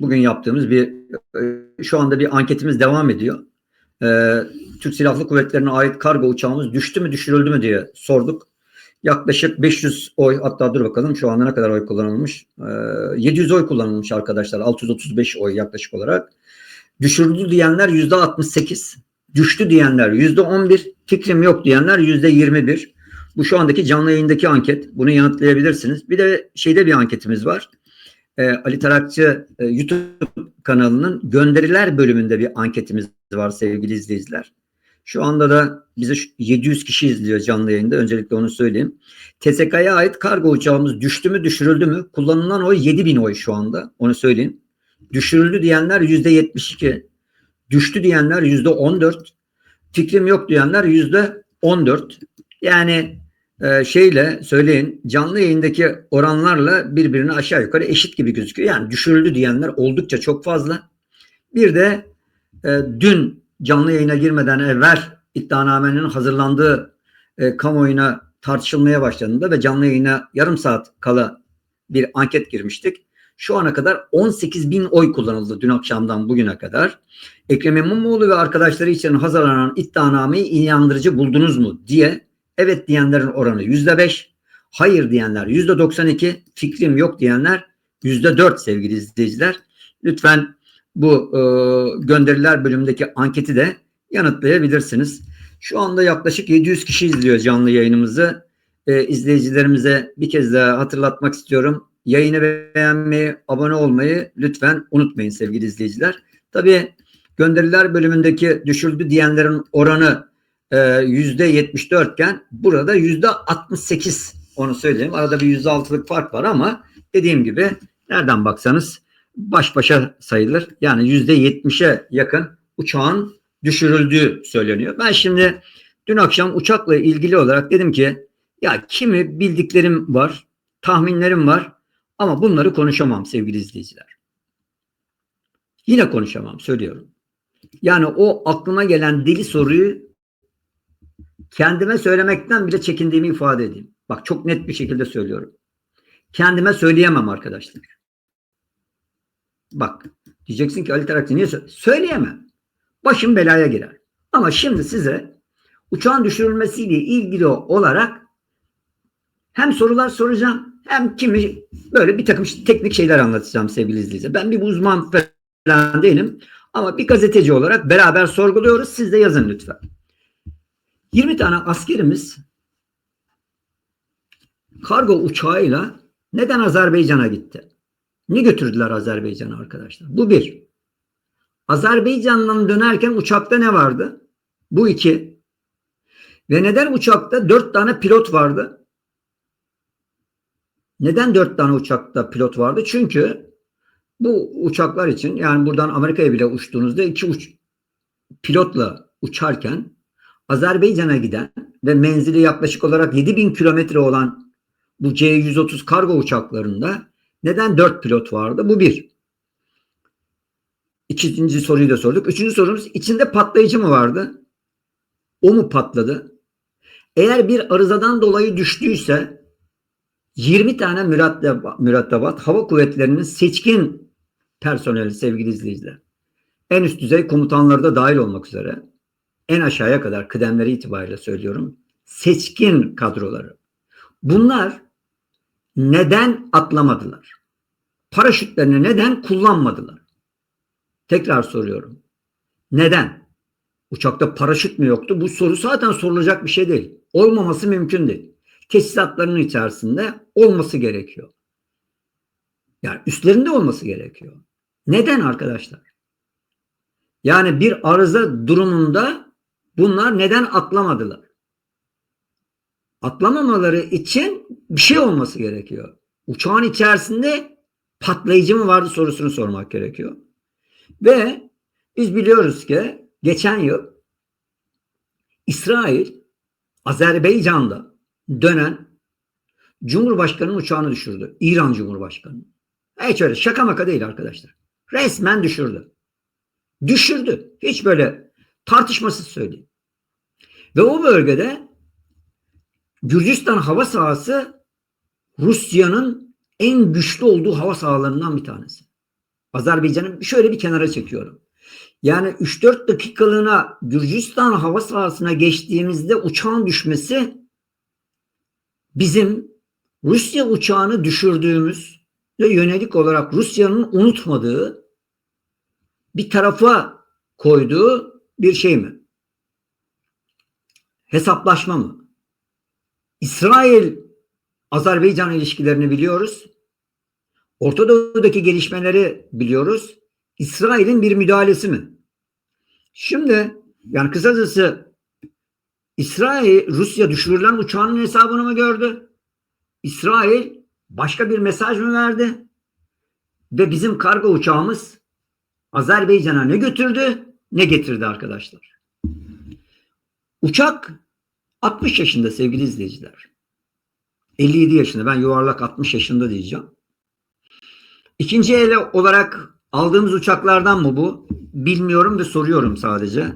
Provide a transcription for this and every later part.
bugün yaptığımız bir e, şu anda bir anketimiz devam ediyor. Ee, Türk Silahlı Kuvvetleri'ne ait kargo uçağımız düştü mü düşürüldü mü diye sorduk. Yaklaşık 500 oy hatta dur bakalım şu anda ne kadar oy kullanılmış. Ee, 700 oy kullanılmış arkadaşlar. 635 oy yaklaşık olarak. Düşürüldü diyenler yüzde 68. Düştü diyenler yüzde 11. Fikrim yok diyenler yüzde 21. Bu şu andaki canlı yayındaki anket. Bunu yanıtlayabilirsiniz. Bir de şeyde bir anketimiz var. Ee, Ali Tarakçı e, YouTube kanalının gönderiler bölümünde bir anketimiz var sevgili izleyiciler. Şu anda da bize 700 kişi izliyor canlı yayında. Öncelikle onu söyleyeyim. TSK'ya ait kargo uçağımız düştü mü düşürüldü mü? Kullanılan oy 7000 oy şu anda. Onu söyleyeyim. Düşürüldü diyenler yüzde 72. Düştü diyenler yüzde 14. Fikrim yok diyenler yüzde 14. Yani e, şeyle söyleyin canlı yayındaki oranlarla birbirine aşağı yukarı eşit gibi gözüküyor. Yani düşürüldü diyenler oldukça çok fazla. Bir de e, dün canlı yayına girmeden evvel iddianamenin hazırlandığı e, kamuoyuna tartışılmaya başladığında ve canlı yayına yarım saat kala bir anket girmiştik. Şu ana kadar 18 bin oy kullanıldı dün akşamdan bugüne kadar. Ekrem İmamoğlu ve arkadaşları için hazırlanan iddianameyi inandırıcı buldunuz mu diye evet diyenlerin oranı yüzde beş, hayır diyenler yüzde 92, fikrim yok diyenler yüzde dört sevgili izleyiciler. Lütfen bu e, gönderiler bölümündeki anketi de yanıtlayabilirsiniz. Şu anda yaklaşık 700 kişi izliyor canlı yayınımızı. E, izleyicilerimize bir kez daha hatırlatmak istiyorum. Yayını beğenmeyi, abone olmayı lütfen unutmayın sevgili izleyiciler. Tabii gönderiler bölümündeki düşürdü diyenlerin oranı yüzde 74 iken burada yüzde 68 onu söyleyeyim. Arada bir yüzde altılık fark var ama dediğim gibi nereden baksanız baş başa sayılır. Yani yüzde yetmişe yakın uçağın düşürüldüğü söyleniyor. Ben şimdi dün akşam uçakla ilgili olarak dedim ki ya kimi bildiklerim var, tahminlerim var ama bunları konuşamam sevgili izleyiciler. Yine konuşamam söylüyorum. Yani o aklıma gelen deli soruyu kendime söylemekten bile çekindiğimi ifade edeyim. Bak çok net bir şekilde söylüyorum. Kendime söyleyemem arkadaşlar. Bak diyeceksin ki Ali Tarakçı niye söyle? Söyleyemem. Başım belaya girer. Ama şimdi size uçağın düşürülmesiyle ilgili olarak hem sorular soracağım hem kimi böyle bir takım teknik şeyler anlatacağım sevgili izleyiciler. Ben bir uzman falan değilim ama bir gazeteci olarak beraber sorguluyoruz. Siz de yazın lütfen. 20 tane askerimiz kargo uçağıyla neden Azerbaycan'a gitti? Ne götürdüler Azerbaycan'a arkadaşlar? Bu bir. Azerbaycan'dan dönerken uçakta ne vardı? Bu iki. Ve neden uçakta dört tane pilot vardı? Neden dört tane uçakta pilot vardı? Çünkü bu uçaklar için yani buradan Amerika'ya bile uçtuğunuzda iki uç pilotla uçarken Azerbaycan'a giden ve menzili yaklaşık olarak 7000 kilometre olan bu C-130 kargo uçaklarında neden 4 pilot vardı? Bu bir. İkinci soruyu da sorduk. Üçüncü sorumuz içinde patlayıcı mı vardı? O mu patladı? Eğer bir arızadan dolayı düştüyse 20 tane mürettebat hava kuvvetlerinin seçkin personeli sevgili izleyiciler. En üst düzey komutanları da dahil olmak üzere en aşağıya kadar kıdemleri itibariyle söylüyorum. Seçkin kadroları. Bunlar neden atlamadılar? Paraşütlerini neden kullanmadılar? Tekrar soruyorum. Neden? Uçakta paraşüt mü yoktu? Bu soru zaten sorulacak bir şey değil. Olmaması mümkün değil. Tesisatlarının içerisinde olması gerekiyor. Yani üstlerinde olması gerekiyor. Neden arkadaşlar? Yani bir arıza durumunda bunlar neden atlamadılar? Atlamamaları için bir şey olması gerekiyor. Uçağın içerisinde patlayıcı mı vardı sorusunu sormak gerekiyor. Ve biz biliyoruz ki geçen yıl İsrail Azerbaycan'da dönen Cumhurbaşkanı'nın uçağını düşürdü. İran Cumhurbaşkanı. Hiç öyle şaka maka değil arkadaşlar. Resmen düşürdü. Düşürdü. Hiç böyle tartışmasız söyleyeyim. Ve o bölgede Gürcistan hava sahası Rusya'nın en güçlü olduğu hava sahalarından bir tanesi. Azerbaycan'ı şöyle bir kenara çekiyorum. Yani 3-4 dakikalığına Gürcistan hava sahasına geçtiğimizde uçağın düşmesi bizim Rusya uçağını düşürdüğümüz ve yönelik olarak Rusya'nın unutmadığı bir tarafa koyduğu bir şey mi? Hesaplaşma mı? İsrail Azerbaycan ilişkilerini biliyoruz. Orta Doğu'daki gelişmeleri biliyoruz. İsrail'in bir müdahalesi mi? Şimdi yani kısacası İsrail Rusya düşürülen uçağının hesabını mı gördü? İsrail başka bir mesaj mı verdi? Ve bizim kargo uçağımız Azerbaycan'a ne götürdü ne getirdi arkadaşlar. Uçak 60 yaşında sevgili izleyiciler. 57 yaşında ben yuvarlak 60 yaşında diyeceğim. İkinci ele olarak aldığımız uçaklardan mı bu? Bilmiyorum ve soruyorum sadece.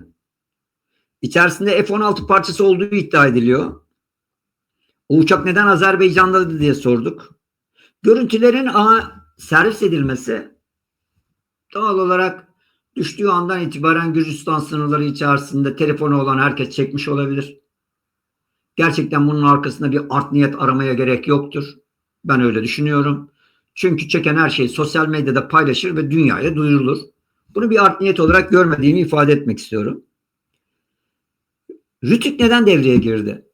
İçerisinde F-16 parçası olduğu iddia ediliyor. O uçak neden Azerbaycan'dadı diye sorduk. Görüntülerin a servis edilmesi doğal olarak düştüğü andan itibaren Gürcistan sınırları içerisinde telefonu olan herkes çekmiş olabilir. Gerçekten bunun arkasında bir art niyet aramaya gerek yoktur. Ben öyle düşünüyorum. Çünkü çeken her şey sosyal medyada paylaşır ve dünyaya duyurulur. Bunu bir art niyet olarak görmediğimi ifade etmek istiyorum. Rütük neden devreye girdi?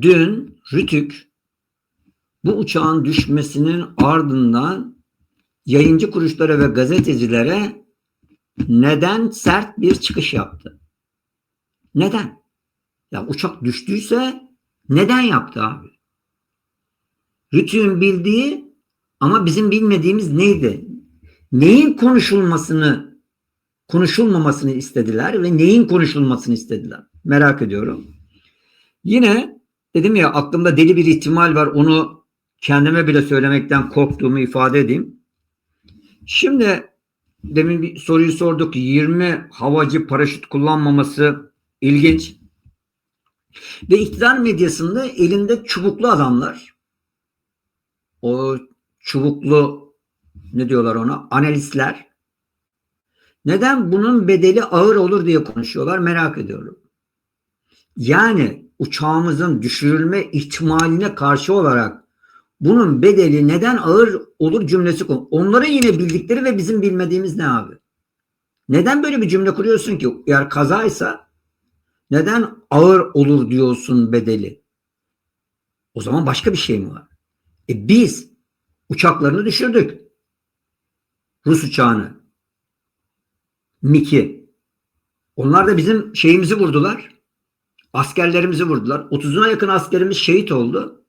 Dün Rütük bu uçağın düşmesinin ardından yayıncı kuruluşlara ve gazetecilere neden sert bir çıkış yaptı? Neden? Ya uçak düştüyse neden yaptı abi? Rütük'ün bildiği ama bizim bilmediğimiz neydi? Neyin konuşulmasını konuşulmamasını istediler ve neyin konuşulmasını istediler? Merak ediyorum. Yine dedim ya aklımda deli bir ihtimal var. Onu kendime bile söylemekten korktuğumu ifade edeyim. Şimdi demin bir soruyu sorduk. 20 havacı paraşüt kullanmaması ilginç. Ve iktidar medyasında elinde çubuklu adamlar o çubuklu ne diyorlar ona analistler neden bunun bedeli ağır olur diye konuşuyorlar merak ediyorum. Yani uçağımızın düşürülme ihtimaline karşı olarak bunun bedeli neden ağır olur cümlesi konu. Onların yine bildikleri ve bizim bilmediğimiz ne abi? Neden böyle bir cümle kuruyorsun ki? Eğer kazaysa neden ağır olur diyorsun bedeli? O zaman başka bir şey mi var? E biz uçaklarını düşürdük. Rus uçağını. MiG'i. Onlar da bizim şeyimizi vurdular. Askerlerimizi vurdular. 30'una yakın askerimiz şehit oldu.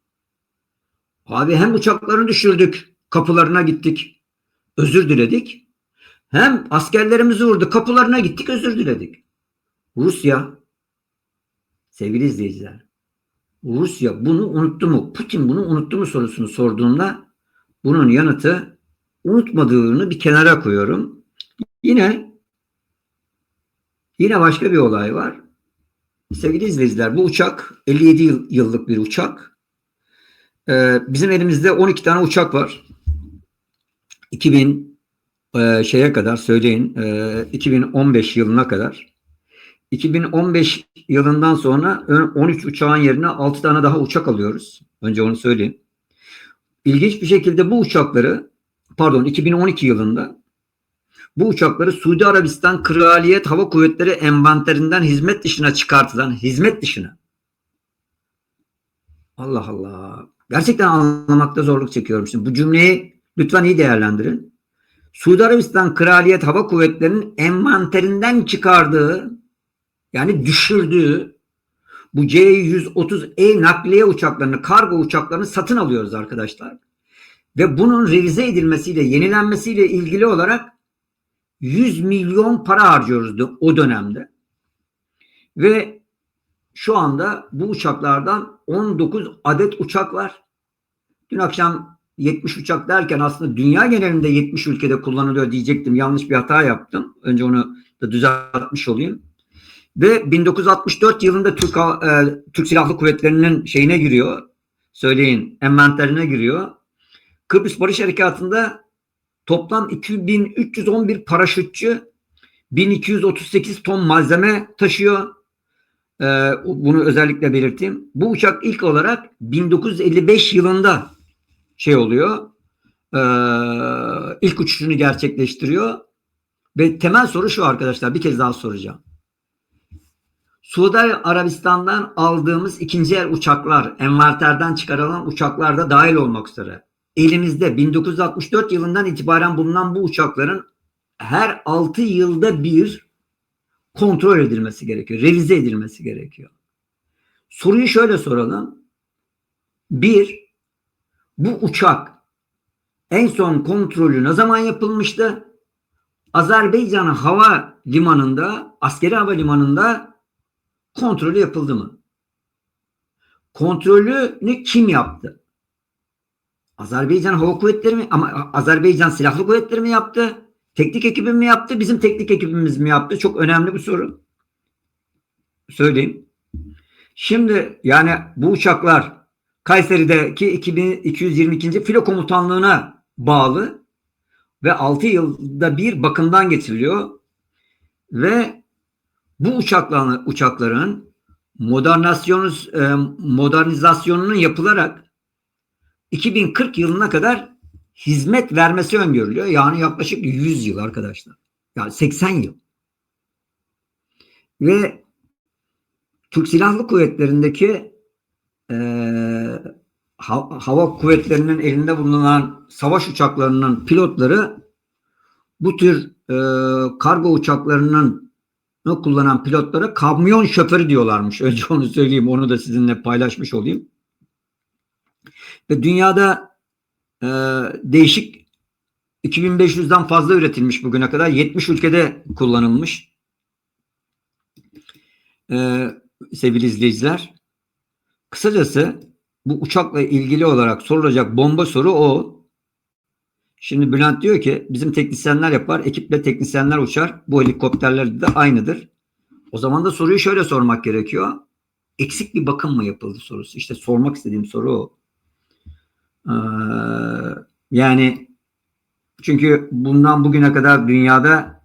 Abi hem uçaklarını düşürdük. Kapılarına gittik. Özür diledik. Hem askerlerimizi vurdu. Kapılarına gittik. Özür diledik. Rusya sevgili izleyiciler Rusya bunu unuttu mu? Putin bunu unuttu mu sorusunu sorduğumda bunun yanıtı unutmadığını bir kenara koyuyorum. Yine yine başka bir olay var. Sevgili izleyiciler bu uçak 57 yıl, yıllık bir uçak. Ee, bizim elimizde 12 tane uçak var. 2000 e, şeye kadar söyleyin e, 2015 yılına kadar 2015 yılından sonra 13 uçağın yerine 6 tane daha uçak alıyoruz. Önce onu söyleyeyim. İlginç bir şekilde bu uçakları pardon 2012 yılında bu uçakları Suudi Arabistan Kraliyet Hava Kuvvetleri envanterinden hizmet dışına çıkartılan hizmet dışına. Allah Allah. Gerçekten anlamakta zorluk çekiyorum. Şimdi bu cümleyi lütfen iyi değerlendirin. Suudi Arabistan Kraliyet Hava Kuvvetleri'nin envanterinden çıkardığı yani düşürdüğü bu C-130E nakliye uçaklarını, kargo uçaklarını satın alıyoruz arkadaşlar. Ve bunun revize edilmesiyle, yenilenmesiyle ilgili olarak 100 milyon para harcıyoruz o dönemde. Ve şu anda bu uçaklardan 19 adet uçak var. Dün akşam 70 uçak derken aslında dünya genelinde 70 ülkede kullanılıyor diyecektim. Yanlış bir hata yaptım. Önce onu da düzeltmiş olayım. Ve 1964 yılında Türk, e, Türk Silahlı Kuvvetleri'nin şeyine giriyor. Söyleyin envanterine giriyor. Kıbrıs Barış Harekatı'nda toplam 2311 paraşütçü 1238 ton malzeme taşıyor. Ee, bunu özellikle belirteyim. Bu uçak ilk olarak 1955 yılında şey oluyor. Ee, ilk uçuşunu gerçekleştiriyor. Ve temel soru şu arkadaşlar bir kez daha soracağım. Suudi Arabistan'dan aldığımız ikinci el uçaklar, envanterden çıkarılan uçaklar da dahil olmak üzere elimizde 1964 yılından itibaren bulunan bu uçakların her 6 yılda bir kontrol edilmesi gerekiyor. Revize edilmesi gerekiyor. Soruyu şöyle soralım. Bir, bu uçak en son kontrolü ne zaman yapılmıştı? Azerbaycan hava limanında, askeri hava limanında kontrolü yapıldı mı? Kontrolünü kim yaptı? Azerbaycan Hava Kuvvetleri mi? Ama Azerbaycan Silahlı Kuvvetleri mi yaptı? Teknik ekibim mi yaptı? Bizim teknik ekibimiz mi yaptı? Çok önemli bir soru. Söyleyeyim. Şimdi yani bu uçaklar Kayseri'deki 2222. Filo Komutanlığı'na bağlı ve 6 yılda bir bakımdan geçiriliyor. Ve bu uçakların, uçakların modernizasyonu, e, modernizasyonunun yapılarak 2040 yılına kadar hizmet vermesi öngörülüyor. Yani yaklaşık 100 yıl arkadaşlar. Yani 80 yıl. Ve Türk Silahlı Kuvvetleri'ndeki e, hava kuvvetlerinin elinde bulunan savaş uçaklarının pilotları bu tür e, kargo uçaklarının kullanan pilotlara kamyon şoförü diyorlarmış. Önce onu söyleyeyim, onu da sizinle paylaşmış olayım. Ve dünyada e, değişik 2500'den fazla üretilmiş bugüne kadar. 70 ülkede kullanılmış. E, sevgili izleyiciler. Kısacası bu uçakla ilgili olarak sorulacak bomba soru o. Şimdi Bülent diyor ki bizim teknisyenler yapar, ekiple teknisyenler uçar. Bu helikopterler de aynıdır. O zaman da soruyu şöyle sormak gerekiyor. Eksik bir bakım mı yapıldı sorusu. İşte sormak istediğim soru o. Ee, yani çünkü bundan bugüne kadar dünyada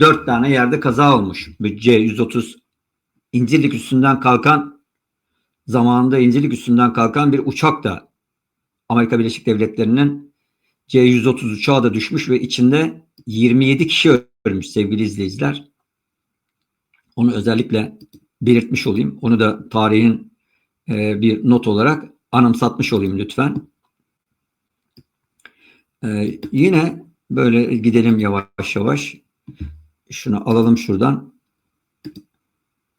dört tane yerde kaza olmuş. C-130 İncirlik üstünden kalkan zamanında İncirlik üstünden kalkan bir uçak da Amerika Birleşik Devletleri'nin C-130 uçağı da düşmüş ve içinde 27 kişi ölmüş sevgili izleyiciler. Onu özellikle belirtmiş olayım. Onu da tarihin e, bir not olarak anımsatmış olayım lütfen. Ee, yine böyle gidelim yavaş yavaş. Şunu alalım şuradan.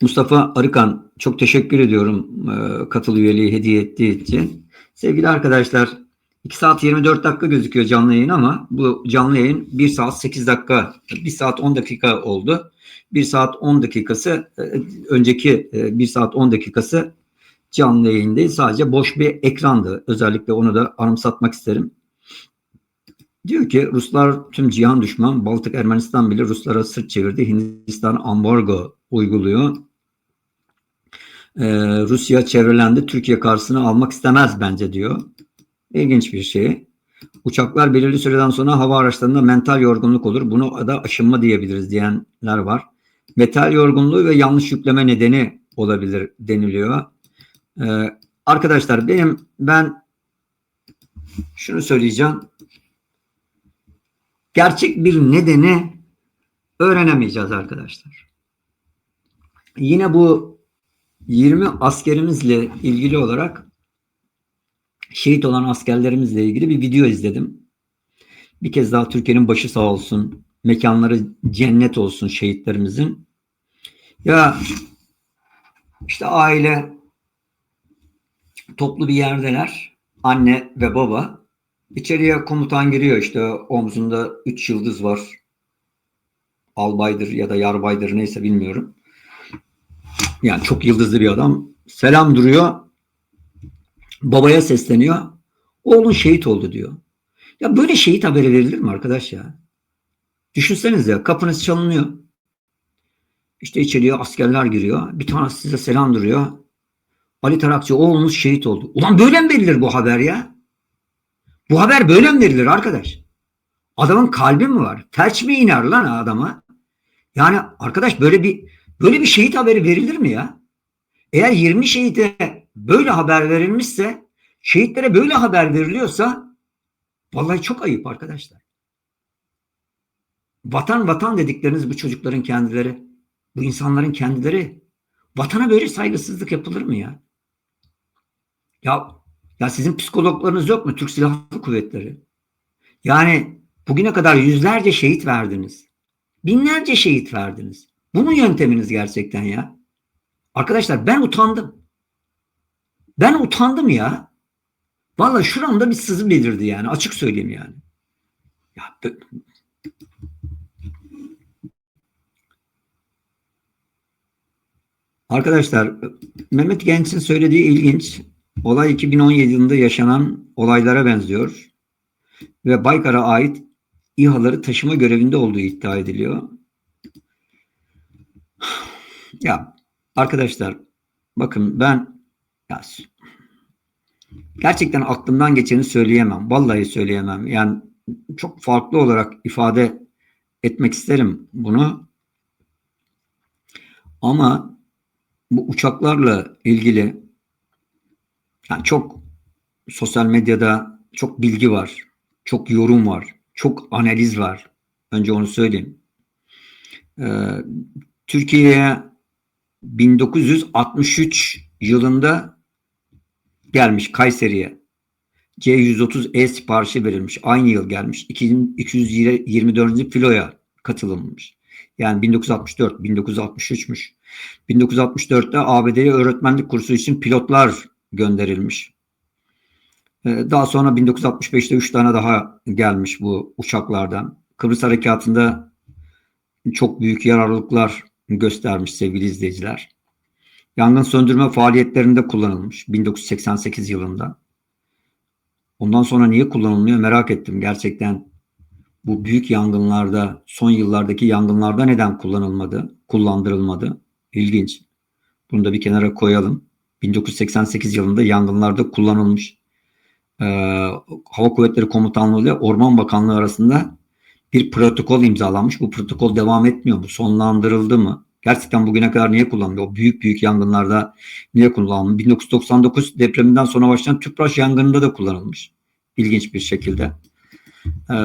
Mustafa Arıkan çok teşekkür ediyorum e, katıl üyeliği hediye ettiği için. Sevgili arkadaşlar 2 saat 24 dakika gözüküyor canlı yayın ama bu canlı yayın 1 saat 8 dakika 1 saat 10 dakika oldu. 1 saat 10 dakikası e, önceki 1 e, saat 10 dakikası canlı yayın değil sadece boş bir ekrandı. Özellikle onu da anımsatmak isterim. Diyor ki Ruslar tüm cihan düşman. Baltık Ermenistan bile Ruslara sırt çevirdi. Hindistan ambargo uyguluyor. Ee, Rusya çevrelendi. Türkiye karşısına almak istemez bence diyor. İlginç bir şey. Uçaklar belirli süreden sonra hava araçlarında mental yorgunluk olur. Bunu da aşınma diyebiliriz diyenler var. Metal yorgunluğu ve yanlış yükleme nedeni olabilir deniliyor. Ee, arkadaşlar benim ben şunu söyleyeceğim. Gerçek bir nedeni öğrenemeyeceğiz arkadaşlar. Yine bu 20 askerimizle ilgili olarak şehit olan askerlerimizle ilgili bir video izledim. Bir kez daha Türkiye'nin başı sağ olsun. Mekanları cennet olsun şehitlerimizin. Ya işte aile toplu bir yerdeler. Anne ve baba. İçeriye komutan giriyor işte omzunda üç yıldız var. Albaydır ya da yarbaydır neyse bilmiyorum. Yani çok yıldızlı bir adam. Selam duruyor. Babaya sesleniyor. Oğlun şehit oldu diyor. Ya böyle şehit haberi verilir mi arkadaş ya? Düşünseniz ya kapınız çalınıyor. İşte içeriye askerler giriyor. Bir tanesi size selam duruyor. Ali Tarakçı oğlunuz şehit oldu. Ulan böyle mi verilir bu haber ya? Bu haber böyle mi verilir arkadaş? Adamın kalbi mi var? Felç mi iner lan adama? Yani arkadaş böyle bir böyle bir şehit haberi verilir mi ya? Eğer 20 şehite böyle haber verilmişse, şehitlere böyle haber veriliyorsa vallahi çok ayıp arkadaşlar. Vatan vatan dedikleriniz bu çocukların kendileri, bu insanların kendileri vatana böyle saygısızlık yapılır mı ya? Ya ya sizin psikologlarınız yok mu Türk Silahlı Kuvvetleri? Yani bugüne kadar yüzlerce şehit verdiniz. Binlerce şehit verdiniz. Bu mu yönteminiz gerçekten ya? Arkadaşlar ben utandım. Ben utandım ya. Vallahi şuramda bir sızı belirdi yani. Açık söyleyeyim yani. Ya, Arkadaşlar Mehmet Genç'in söylediği ilginç. Olay 2017 yılında yaşanan olaylara benziyor. Ve Baykar'a ait İHA'ları taşıma görevinde olduğu iddia ediliyor. Ya arkadaşlar bakın ben ya, gerçekten aklımdan geçeni söyleyemem. Vallahi söyleyemem. Yani çok farklı olarak ifade etmek isterim bunu. Ama bu uçaklarla ilgili yani çok sosyal medyada çok bilgi var. Çok yorum var. Çok analiz var. Önce onu söyleyeyim. Ee, Türkiye'ye 1963 yılında gelmiş Kayseri'ye. C-130E siparişi verilmiş. Aynı yıl gelmiş. 224. filoya katılınmış. Yani 1964, 1963'müş. 1964'te ABD'ye öğretmenlik kursu için pilotlar gönderilmiş. Ee, daha sonra 1965'te 3 tane daha gelmiş bu uçaklardan. Kıbrıs Harekatı'nda çok büyük yararlılıklar göstermiş sevgili izleyiciler. Yangın söndürme faaliyetlerinde kullanılmış 1988 yılında. Ondan sonra niye kullanılmıyor merak ettim gerçekten. Bu büyük yangınlarda, son yıllardaki yangınlarda neden kullanılmadı, kullandırılmadı? İlginç. Bunu da bir kenara koyalım. 1988 yılında yangınlarda kullanılmış. Ee, Hava Kuvvetleri Komutanlığı ile Orman Bakanlığı arasında bir protokol imzalanmış. Bu protokol devam etmiyor mu? Sonlandırıldı mı? Gerçekten bugüne kadar niye kullanılıyor? O büyük büyük yangınlarda niye kullanılıyor? 1999 depreminden sonra başlayan Tüpraş yangınında da kullanılmış. İlginç bir şekilde. Ee,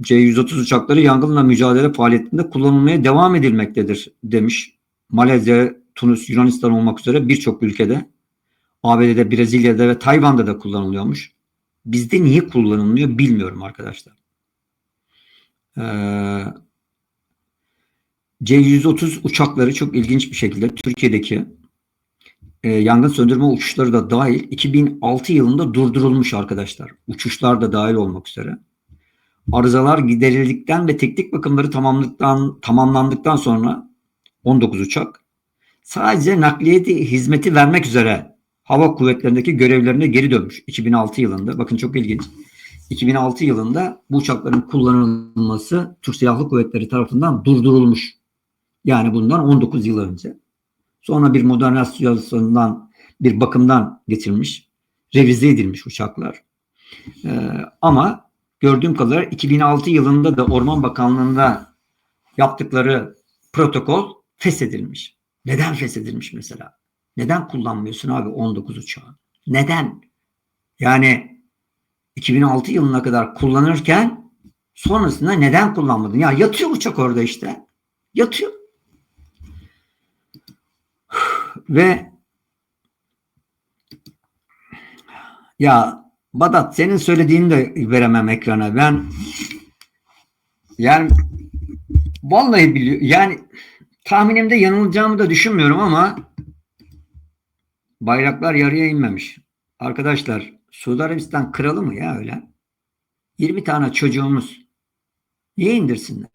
C-130 uçakları yangınla mücadele faaliyetinde kullanılmaya devam edilmektedir demiş. Malezya, Tunus, Yunanistan olmak üzere birçok ülkede ABD'de, Brezilya'da ve Tayvan'da da kullanılıyormuş. Bizde niye kullanılmıyor bilmiyorum arkadaşlar. Ee, C-130 uçakları çok ilginç bir şekilde Türkiye'deki e, yangın söndürme uçuşları da dahil 2006 yılında durdurulmuş arkadaşlar. Uçuşlar da dahil olmak üzere. Arızalar giderildikten ve teknik bakımları tamamlandıktan, tamamlandıktan sonra 19 uçak sadece nakliyeti hizmeti vermek üzere hava kuvvetlerindeki görevlerine geri dönmüş 2006 yılında. Bakın çok ilginç. 2006 yılında bu uçakların kullanılması Türk Silahlı Kuvvetleri tarafından durdurulmuş. Yani bundan 19 yıl önce. Sonra bir modernizasyondan, bir bakımdan geçirilmiş, revize edilmiş uçaklar. Ee, ama gördüğüm kadarıyla 2006 yılında da Orman Bakanlığı'nda yaptıkları protokol feshedilmiş. Neden feshedilmiş mesela? Neden kullanmıyorsun abi 19 uçağı? Neden? Yani 2006 yılına kadar kullanırken sonrasında neden kullanmadın? Ya yatıyor uçak orada işte. Yatıyor. Ve ya Badat senin söylediğini de veremem ekrana. Ben yani vallahi biliyor yani tahminimde yanılacağımı da düşünmüyorum ama bayraklar yarıya inmemiş. Arkadaşlar Suudi Arabistan kralı mı ya öyle? 20 tane çocuğumuz niye indirsinler?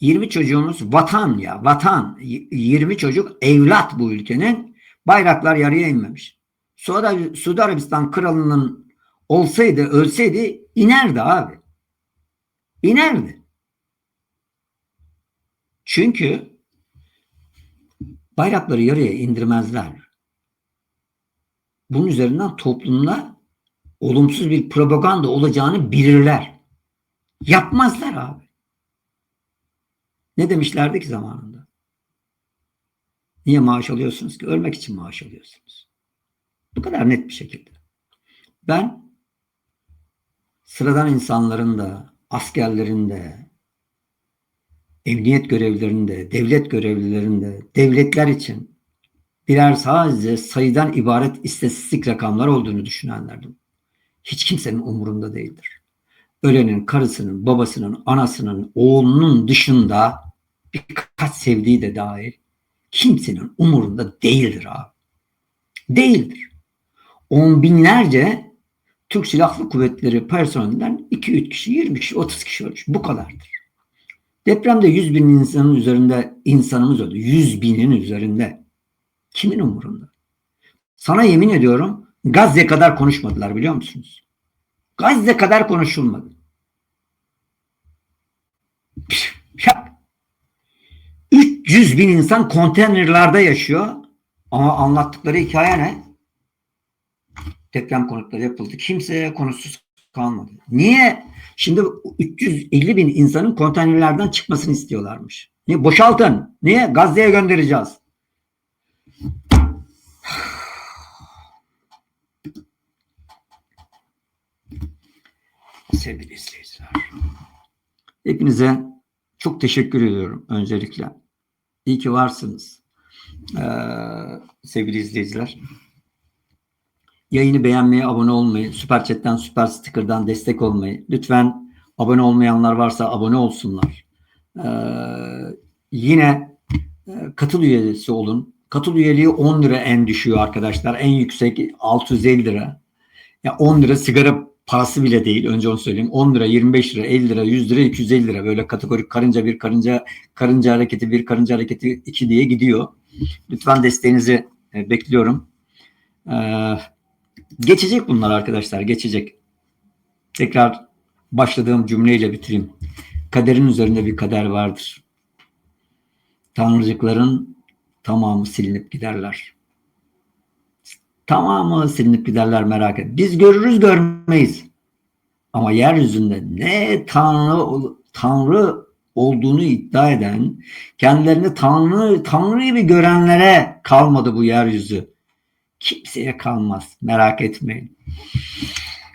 20 çocuğumuz vatan ya vatan. 20 çocuk evlat bu ülkenin. Bayraklar yarıya inmemiş. Suudi, Arabistan kralının olsaydı ölseydi inerdi abi. İnerdi. Çünkü bayrakları yarıya indirmezler. Bunun üzerinden toplumda olumsuz bir propaganda olacağını bilirler. Yapmazlar abi. Ne demişlerdi ki zamanında? Niye maaş alıyorsunuz ki? Ölmek için maaş alıyorsunuz. Bu kadar net bir şekilde. Ben sıradan insanların da, askerlerin de, emniyet görevlilerinde, devlet görevlilerinde, devletler için birer sadece sayıdan ibaret istatistik rakamlar olduğunu düşünenlerdim. Hiç kimsenin umurunda değildir. Ölenin karısının, babasının, anasının, oğlunun dışında birkaç sevdiği de dahil kimsenin umurunda değildir abi. Değildir. On binlerce Türk Silahlı Kuvvetleri personelinden 2-3 kişi, 20 kişi, 30 kişi ölmüş. Bu kadardır. Depremde 100 bin insanın üzerinde insanımız öldü. 100 binin üzerinde. Kimin umurunda? Sana yemin ediyorum Gazze kadar konuşmadılar biliyor musunuz? Gazze kadar konuşulmadı. Ya, 300 bin insan konteynerlarda yaşıyor ama anlattıkları hikaye ne? Deprem konutları yapıldı. Kimseye konusuz kalmadı. Niye? Şimdi 350 bin insanın konteynerlerden çıkmasını istiyorlarmış. Niye? Boşaltın. Niye? Gazze'ye göndereceğiz. Sevgili izleyiciler. Hepinize çok teşekkür ediyorum öncelikle. İyi ki varsınız. Ee, sevgili izleyiciler. Yayını beğenmeyi, abone olmayı, Süper Chat'ten, Süper Sticker'dan destek olmayı. Lütfen abone olmayanlar varsa abone olsunlar. Ee, yine e, katıl üyesi olun. Katıl üyeliği 10 lira en düşüyor arkadaşlar. En yüksek 650 lira. Ya 10 lira sigara parası bile değil. Önce onu söyleyeyim. 10 lira, 25 lira, 50 lira, 100 lira, 250 lira. Böyle kategorik karınca bir, karınca karınca hareketi bir, karınca hareketi iki diye gidiyor. Lütfen desteğinizi e, bekliyorum. Ee, geçecek bunlar arkadaşlar. Geçecek. Tekrar başladığım cümleyle bitireyim. Kaderin üzerinde bir kader vardır. Tanrıcıkların tamamı silinip giderler. Tamamı silinip giderler merak et. Biz görürüz görmeyiz. Ama yeryüzünde ne tanrı tanrı olduğunu iddia eden, kendilerini tanrı tanrı gibi görenlere kalmadı bu yeryüzü. Kimseye kalmaz. Merak etmeyin.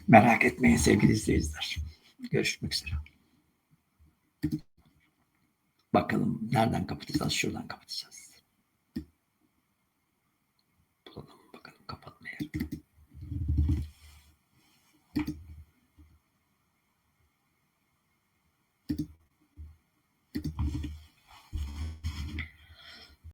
Merak etmeyin sevgili izleyiciler. Görüşmek üzere. Bakalım nereden kapatacağız? Şuradan kapatacağız.